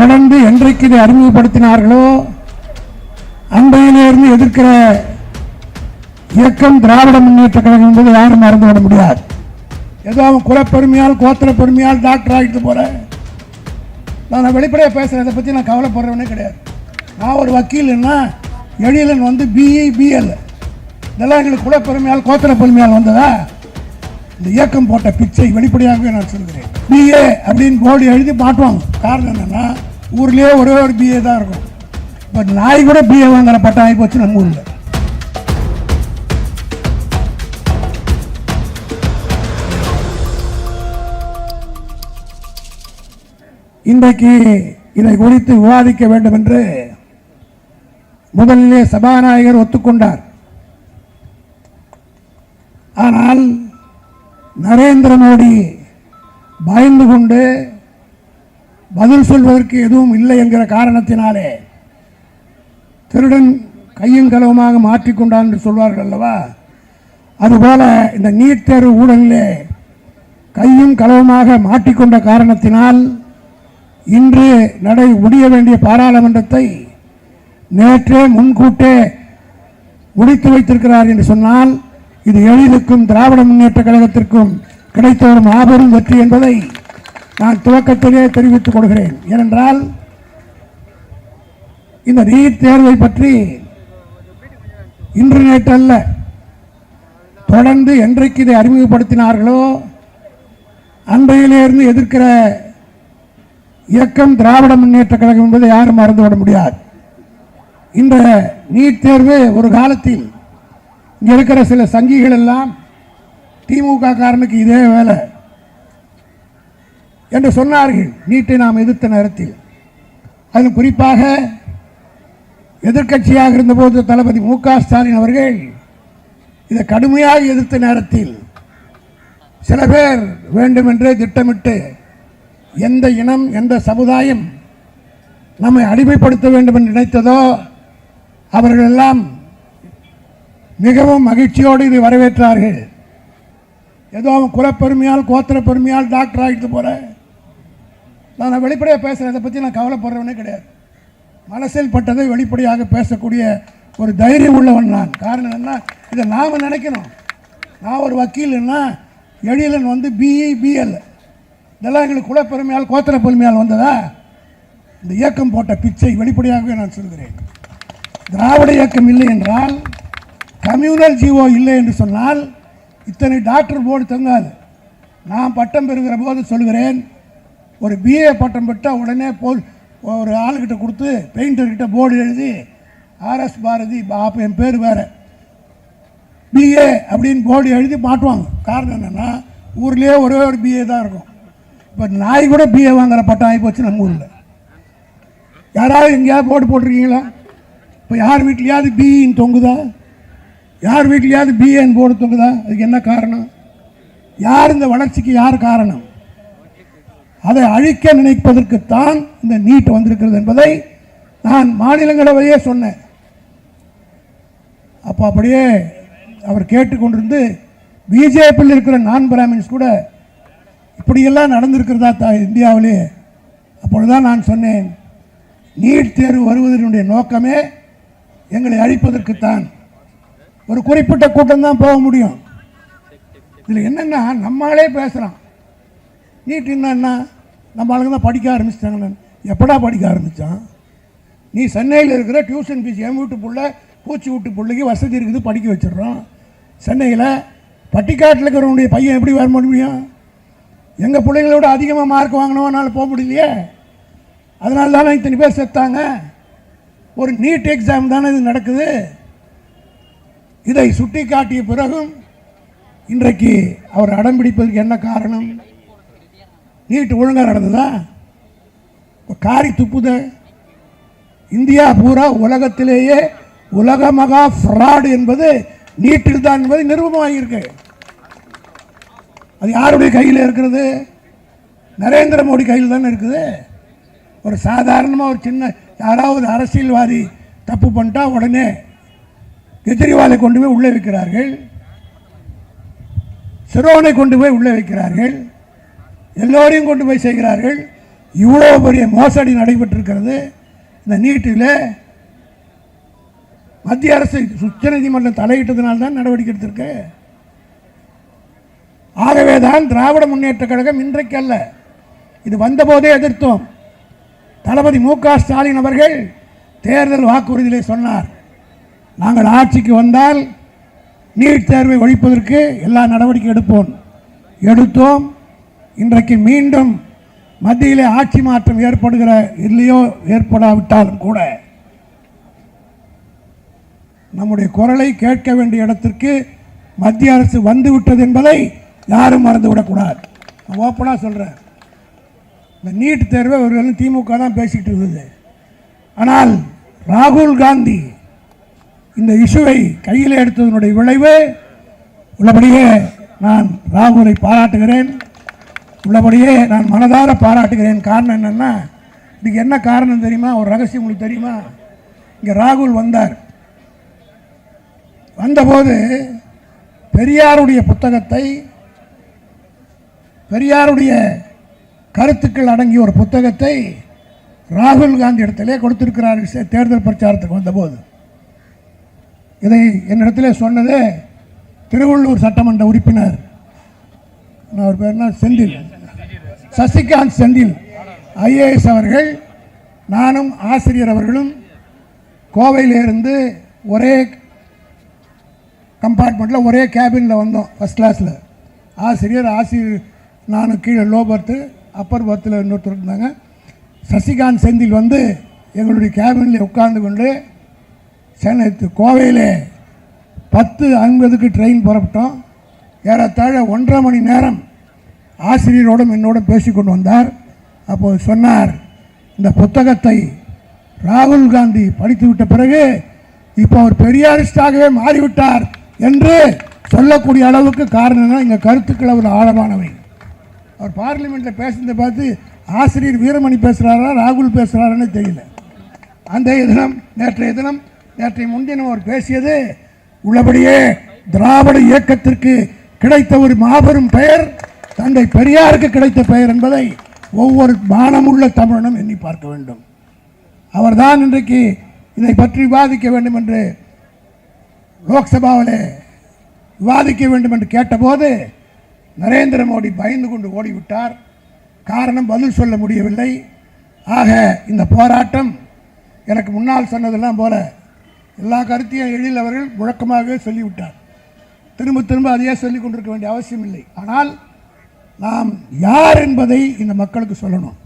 தொடர்ந்து என்றைக்கு இதை அறிமுகப்படுத்தினார்களோ அன்றையிலிருந்து எதிர்க்கிற இயக்கம் திராவிட முன்னேற்ற கழகம் என்பதை யாரும் மறந்துவிட முடியாது. ஏதோ அவன் குலப்பெருமையால் கோத்திர பெருமையால் டாக்டர் ஆகிட்டு போகிறேன் நான் வெளிப்படையாக பேசுகிறேன் இதை பற்றி நான் கவலைப்படுறவனே கிடையாது. நான் ஒரு வக்கீல்னா எழிலன் வந்து பிஇ பிஎல் இதெல்லாம் எங்களுக்கு குலப்பெருமையால் கோத்திர பெருமையால் வந்ததா? இந்த இயக்கம் போட்ட பிச்சை வெளிப்படையாகவே நான் சொல்கிறேன். பிஏ அப்படின்னு போர்டு எழுதி மாட்டுவாங்க காரணம் என்னென்னா ஊர்லேயே ஒரே ஒரு பிஏ தான் இருக்கும். பட் நாய் கூட பிஏ வாங்குற பட்டம் ஆகி போச்சு நம்ம ஊரில். இன்றைக்கு இதை குறித்து விவாதிக்க வேண்டும் என்று முதலிலே சபாநாயகர் ஒத்துக்கொண்டார். ஆனால் நரேந்திர மோடி பயந்து கொண்டு பதில் சொல்வதற்கு எதுவும் இல்லை என்கிற காரணத்தினாலே திருடன் கையும் களவுமாக மாற்றிக்கொண்டான் என்று சொல்வார்கள் அல்லவா? அதுபோல இந்த நீட் தேர்வு ஊழலிலே கையும் களவுமாக மாட்டிக்கொண்ட காரணத்தினால் இன்று நடை முடிய வேண்டிய பாராளுமன்றத்தை நேற்றே முன்கூட்டே முடித்து வைத்திருக்கிறார் என்று சொன்னால் இது எழிலுக்கும் திராவிட முன்னேற்ற கழகத்திற்கும் கிடைத்த ஒரு மாபெரும் வெற்றி என்பதை நான் துவக்கத்திலே தெரிவித்துக் கொள்கிறேன். ஏனென்றால் இந்த நீட் தேர்வை பற்றி இன்று நேற்று அல்ல தொடர்ந்து என்றைக்கு இதை அறிமுகப்படுத்தினார்களோ அன்றையிலிருந்து எதிர்க்கிற இயக்கம் திராவிட முன்னேற்ற கழகம் என்பதை யாரும் மறந்துவிட முடியாது. இந்த நீட் தேர்வு ஒரு காலத்தில் இங்கே இருக்கிற சில சங்கிகள் எல்லாம் திமுக காரனுக்கு இதே வேலை. என்று சொன்னார்கள். நீட்டை நாம் எதிர்த்த நேரத்தில். அதிலும் குறிப்பாக எதிர்க்கட்சியாக இருந்தபோது தளபதி மு க ஸ்டாலின் அவர்கள் இதை கடுமையாக எதிர்த்த நேரத்தில் சில பேர் வேண்டுமென்றே திட்டமிட்டு எந்த இனம் எந்த சமுதாயம் நம்மை அடிமைப்படுத்த வேண்டும் என்று நினைத்ததோ அவர்களெல்லாம் மிகவும் மகிழ்ச்சியோடு இதை வரவேற்றார்கள். ஏதோ அவன் குலப்பெருமையால் கோத்திர பெருமையால் டாக்டர் ஆகிட்டு போகிறேன் நான் வெளிப்படையாக பேசுகிறேன் அதை பற்றி நான் கவலைப்படுறவனே கிடையாது. மனசில் பட்டதை வெளிப்படையாக பேசக்கூடிய ஒரு தைரியம் உள்ளவன் நான். காரணம் என்ன? இதை நாம் நினைக்கணும். நான் ஒரு வக்கீல்னா எழிலன் வந்து பிஇ பிஎல் இதெல்லாம் எங்களுக்கு குலப்பெருமையால் கோத்திர பெருமையால் வந்ததா? இந்த இயக்கம் போட்ட பிச்சை வெளிப்படையாகவே நான் சொல்கிறேன். திராவிட இயக்கம் இல்லை என்றால் கம்யூனல் ஜீவோ இல்லை என்று சொன்னால் இத்தனை டாக்டர் போர்டு தங்காது. நான் பட்டம் பெறுகிற போது சொல்கிறேன் ஒரு பிஏ பட்டம் பெற்றால் உடனே போல் ஒரு ஆளுக்கிட்ட கொடுத்து பெயிண்டர்கிட்ட போர்டு எழுதி ஆர்எஸ் பாரதி அப்போ என் பேர் வேறு. பிஏ அப்படின்னு போர்டு எழுதி மாட்டுவாங்க. காரணம் என்னென்னா ஊர்லேயே ஒரே ஒரு பிஏ தான் இருக்கும். இப்போ நாய் கூட பிஏ வாங்குற பட்டம் ஆகி போச்சு நம்ம ஊரில். யாராவது எங்கேயாவது போர்டு போட்டிருக்கீங்களா? இப்போ யார் வீட்லையாவது பிஇன்னு தொங்குதா? யார் வீட்லையாவது பிஏன்னு போர்டு தொங்குதா? அதுக்கு என்ன காரணம்? யார் இந்த வளர்ச்சிக்கு யார் காரணம்? அதை அழிக்க நினைப்பதற்குத்தான் இந்த நீட் வந்திருக்கிறது என்பதை நான் மாநிலங்களவையே சொன்னேன். அப்போ அப்படியே அவர் கேட்டுக்கொண்டிருந்து பிஜேபியில் இருக்கிற நான் பிராமின்ஸ் கூட இப்படியெல்லாம் நடந்திருக்கிறதா தா இந்தியாவிலே? அப்பொழுதுதான் நான் சொன்னேன் நீட் தேர்வு வருவதனுடைய நோக்கமே எங்களை அழிப்பதற்குத்தான். ஒரு குறிப்பிட்ட கூட்டம் தான் போக முடியும். இதில் என்னென்னா நம்மளே பேசுகிறான் நீட் என்னன்னா நம்ம ஆளுங்க தான் படிக்க ஆரம்பிச்சிட்டாங்கன்னு எப்படா படிக்க ஆரம்பித்தான் நீ சென்னையில் இருக்கிற டியூஷன் ஃபீஸ் என் வீட்டு புள்ள பூச்சி வீட்டு பிள்ளைக்கு வசதி இருக்குது படிக்க வச்சிடுறோம் சென்னையில் பட்டிக்காட்டில் இருக்கிறவனுடைய பையன் எப்படி வர முடியும்? எங்கள் பிள்ளைங்களோட அதிகமாக மார்க் வாங்கினவனால போக முடியலையே. அதனால தானே இத்தனை பேர் செத்தாங்க? ஒரு நீட் எக்ஸாம் தானே இது நடக்குது. இதை சுட்டி காட்டிய பிறகும் இன்றைக்கு அவர் அடம் பிடிப்பதற்கு என்ன காரணம்? நீட்டு ஒழுங்காக நடந்ததா? காரி துப்புத. இந்தியா பூரா உலகத்திலேயே உலக மகா ஃப்ராடு என்பது நீட்டில் தான் என்பது நிரூபமாகியிருக்கு அது யாருடைய கையில் இருக்கிறது? நரேந்திர மோடி கையில் தானே இருக்குது. ஒரு சாதாரணமாக ஒரு சின்ன யாராவது அரசியல்வாதி தப்பு பண்ணிட்டா உடனே கெஜ்ரிவாலை கொண்டு போய் உள்ளே வைக்கிறார்கள். சிரோனை கொண்டு போய் உள்ளே வைக்கிறார்கள். எல்லோரையும் கொண்டு போய் செய்கிறார்கள். இவ்வளோ பெரிய மோசடி நடைபெற்றிருக்கிறது. இந்த நீட்டில் மத்திய அரசு உச்சநீதிமன்றம் தலையிட்டதுனால்தான் நடவடிக்கை எடுத்திருக்கு. ஆகவே தான் திராவிட முன்னேற்ற கழகம் இன்றைக்கு அல்ல இது வந்தபோதே எதிர்த்தோம். தளபதி மு க ஸ்டாலின் அவர்கள் தேர்தல் வாக்குறுதியிலே சொன்னார் நாங்கள் ஆட்சிக்கு வந்தால் நீட் தேர்வை ஒழிப்பதற்கு எல்லா நடவடிக்கை எடுப்போம். எடுத்தோம். இன்றைக்கு மீண்டும் மத்தியிலே ஆட்சி மாற்றம் ஏற்படுகிற இல்லையோ ஏற்படாவிட்டாலும் கூட நம்முடைய குரலை கேட்க வேண்டிய இடத்திற்கு மத்திய அரசு வந்துவிட்டது என்பதை யாரும் மறந்துவிடக்கூடாது. நான் ஓப்பனாக சொல்கிறேன் இந்த நீட் தேர்வை இவர்களும் திமுக தான் பேசிக்கிட்டு இருந்தது. ஆனால் ராகுல் காந்தி இந்த இஷ்யூவை கையில் எடுத்ததனுடைய விளைவு உள்ளபடியே நான் ராகுலை பாராட்டுகிறேன். உள்ளபடியே நான் மனதார பாராட்டுகிறேன். காரணம் என்னென்னா இதுக்கு என்ன காரணம் தெரியுமா? ஒரு ரகசியம் உங்களுக்கு தெரியுமா? இங்கே ராகுல் வந்தார். வந்தபோது பெரியாருடைய புத்தகத்தை பெரியாருடைய கருத்துக்கள் அடங்கிய ஒரு புத்தகத்தை ராகுல் காந்தி இடத்திலே கொடுத்திருக்கிறார். தேர்தல் பிரச்சாரத்துக்கு வந்தபோது. இதை என்னிடத்திலே சொன்னது திருவள்ளூர் சட்டமன்ற உறுப்பினர். நான் அவர் பேர் என்ன? செந்தில். சசிகாந்த் செந்தில் ஐஏஎஸ் அவர்கள் நானும் ஆசிரியர் அவர்களும் கோவையிலிருந்து ஒரே கம்பார்ட்மெண்ட்டில் ஒரே கேபினில் வந்தோம் ஃபஸ்ட் கிளாஸில் ஆசிரியர் ஆசிரியர் நானும் கீழே லோ பர்த்து அப்பர் பர்த்தில் இன்னொருத்தர் இருந்தாங்க. சசிகாந்த் செந்தில் வந்து எங்களுடைய கேபினில் உட்கார்ந்து கொண்டு சென்னை து- கோவையிலே பத்து ஐம்பதுக்கு ட்ரெயின் புறப்பட்டோம். ஏறத்தாழ ஒன்றரை மணி நேரம் ஆசிரியரோடும் என்னோடும் பேசிக்கொண்டு வந்தார். அப்போது சொன்னார் இந்த புத்தகத்தை ராகுல் காந்தி படித்துவிட்ட பிறகு இப்போ அவர் பெரியாரிஸ்டாகவே மாறிவிட்டார் என்று சொல்லக்கூடிய அளவுக்கு காரணம் என்ன கருத்துக்கள் அவர் ஆழமானவை. அவர் பார்லிமெண்ட்டில் பேசுனதை பார்த்து ஆசிரியர் வீரமணி பேசுகிறாரா ராகுல் பேசுகிறாரான்னு தெரியல. அந்த தினம் நேற்றைய தினம் நேற்றைய முன்தினம் அவர் பேசியது உள்ளபடியே திராவிட இயக்கத்திற்கு கிடைத்த ஒரு மாபெரும் பெயர் தந்தை பெரியாருக்கு கிடைத்த பெயர் என்பதை ஒவ்வொரு மானமுள்ள தமிழனும் எண்ணி பார்க்க வேண்டும். அவர்தான் இன்றைக்கு இதை பற்றி விவாதிக்க வேண்டும் என்று லோக்சபாவிலே விவாதிக்க வேண்டும் என்று கேட்டபோது நரேந்திர மோடி பயந்து கொண்டு ஓடிவிட்டார். காரணம் பதில் சொல்ல முடியவில்லை. ஆக இந்த போராட்டம் எனக்கு முன்னால் சொன்னதெல்லாம் போல எல்லா கருத்தையும் எழில் அவர்கள் முழக்கமாகவே சொல்லிவிட்டார். திரும்ப திரும்ப அதையே சொல்லிக் கொண்டிருக்க வேண்டிய அவசியம் இல்லை ஆனால் நாம் யார் என்பதை இந்த மக்களுக்கு சொல்லணும்.